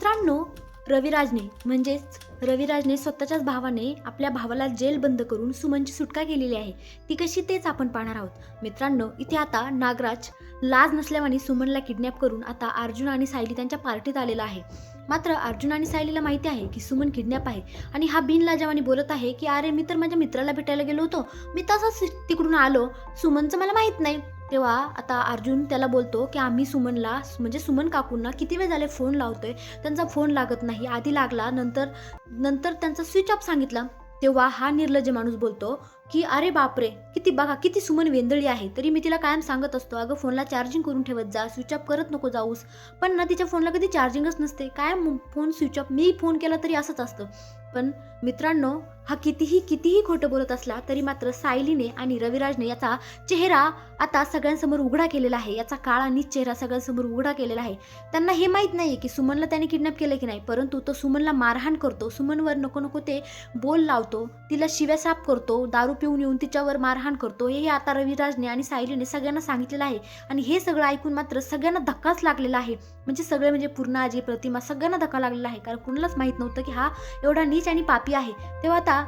मित्रांनो रविराजने म्हणजेच रविराजने स्वतःच्याच भावाने आपल्या भावाला जेल बंद करून सुमनची सुटका केलेली आहे. ती कशी तेच आपण पाहणार आहोत. मित्रांनो इथे आता नागराज लाज नसल्यावाने सुमनला किडनॅप करून आता अर्जुन आणि सायली त्यांच्या पार्टीत आलेला आहे. मात्र अर्जुन आणि सायलीला माहिती आहे की सुमन किडनॅप आहे आणि हा बिनलाजावानी बोलत आहे की अरे मी तर माझ्या मित्राला भेटायला गेलो होतो. मी तसाच तिकडून आलो. सुमनचं मला माहीत नाही. तेव्हा आता अर्जुन त्याला बोलतो की आम्ही सुमनला म्हणजे सुमन काकूंना किती वेळ झाले फोन लावतोय? त्यांचा फोन लागत नाही. आधी लागला नंतर नंतर त्यांचा स्विच ऑफ सांगितला. तेव्हा हा निर्लज्ज माणूस बोलतो की अरे बापरे किती बघा किती सुमन वेंदळी आहे. तरी मी तिला कायम सांगत असतो अगं फोनला चार्जिंग करून ठेवत जा स्विच ऑफ करत नको जाऊस. पण ना तिच्या फोनला कधी चार्जिंगच नसते. कायम फोन स्विच ऑफ मी फोन केला तरी असंच असतं. पण मित्रांनो हा कितीही कितीही खोटं बोलत असला तरी मात्र सायलीने आणि रविराजने याचा चेहरा आता सगळ्यांसमोर उघडा केलेला आहे. याचा काळा नीच चेहरा सगळ्यांसमोर उघडा केलेला आहे. त्यांना हे माहीत नाही की सुमनला त्याने किडनॅप केलं की नाही. परंतु तो सुमनला मारहाण करतो. सुमनवर नको नको ते बोल लावतो. तिला शिव्या साप करतो दारू पिऊन येऊन तिच्यावर मारहाण करतो. हे आता रविराजने आणि सायलीने सगळ्यांना सांगितलेलं आहे. आणि हे सगळं ऐकून मात्र सगळ्यांना धक्काच लागलेला आहे. म्हणजे सगळे म्हणजे पूर्ण आजी प्रतिमा सगळ्यांना धक्का लागलेला आहे. कारण कुणालाच माहीत नव्हतं की हा एवढा नीच आणि पापी आहे. तेव्हा आता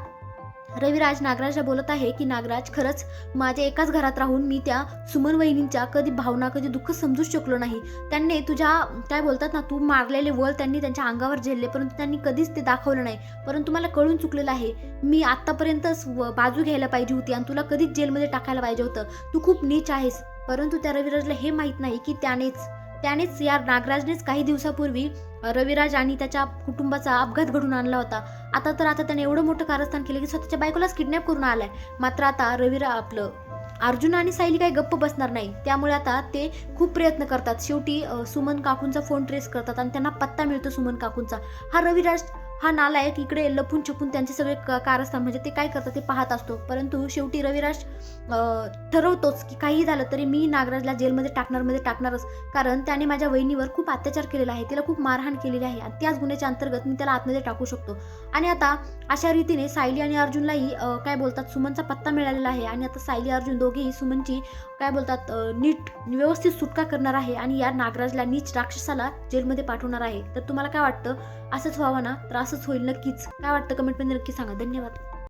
रविराज नागराजला बोलत आहे की नागराज खरंच माझ्या एकाच घरात राहून मी त्या सुमन वहिनींच्या कधी भावना कधी दुःख समजूच शकलो नाही. त्यांनी तुझ्या काय बोलतात ना तू मारलेले वळ त्यांनी त्यांच्या अंगावर झेलले परंतु त्यांनी कधीच ते दाखवलं नाही. परंतु मला कळून चुकलेलं आहे मी आत्तापर्यंतच व- बाजू घ्यायला पाहिजे होती आणि तुला कधीच जेलमध्ये टाकायला पाहिजे होतं. तू खूप नीच आहेस परंतु त्या रविराजला हे माहीत नाही की त्यानेच त्यानेच या नागराजनेच काही दिवसापूर्वी रविराज आणि त्याच्या कुटुंबाचा अपघात घडून आणला होता. आता तर आता त्याने एवढं मोठं कारस्थान केलं की स्वतःच्या बायकोलाच किडनॅप करून आलाय. मात्र आता रविरा आपलं अर्जुन आणि सायली काही गप्प बसणार नाही. त्यामुळे आता ते खूप प्रयत्न करतात. शेवटी सुमन काकूंचा फोन ट्रेस करतात आणि त्यांना पत्ता मिळतो सुमन काकूंचा. हा रविराज हा नालायक इकडे लपून छपून त्यांचे सगळे क- कारस्थान म्हणजे ते काय करतात ते पाहत असतो. परंतु शेवटी रविराज ठरवतोच की काही झालं तरी मी नागराजला जेलमध्ये टाकणार मध्ये टाकणारच. कारण त्याने माझ्या वहिनीवर खूप अत्याचार केलेला आहे. तिला खूप मारहाण केलेली आहे आणि त्याच गुन्ह्याच्या अंतर्गत मी त्याला आतमध्ये टाकू शकतो. आणि आता अशा रीतीने सायली आणि अर्जुनलाही काय बोलतात सुमनचा पत्ता मिळालेला आहे. आणि आता सायली अर्जुन दोघेही सुमनची काय बोलतात नीट व्यवस्थित सुटका करणार आहे आणि या नागराजला नीच राक्षसाला जेलमध्ये पाठवणार आहे. तर तुम्हाला काय वाटतं? असंच व्हावं ना? त्रास असंच होईल नक्कीच. काय वाटतं? कमेंटमध्ये नक्की सांगा. धन्यवाद.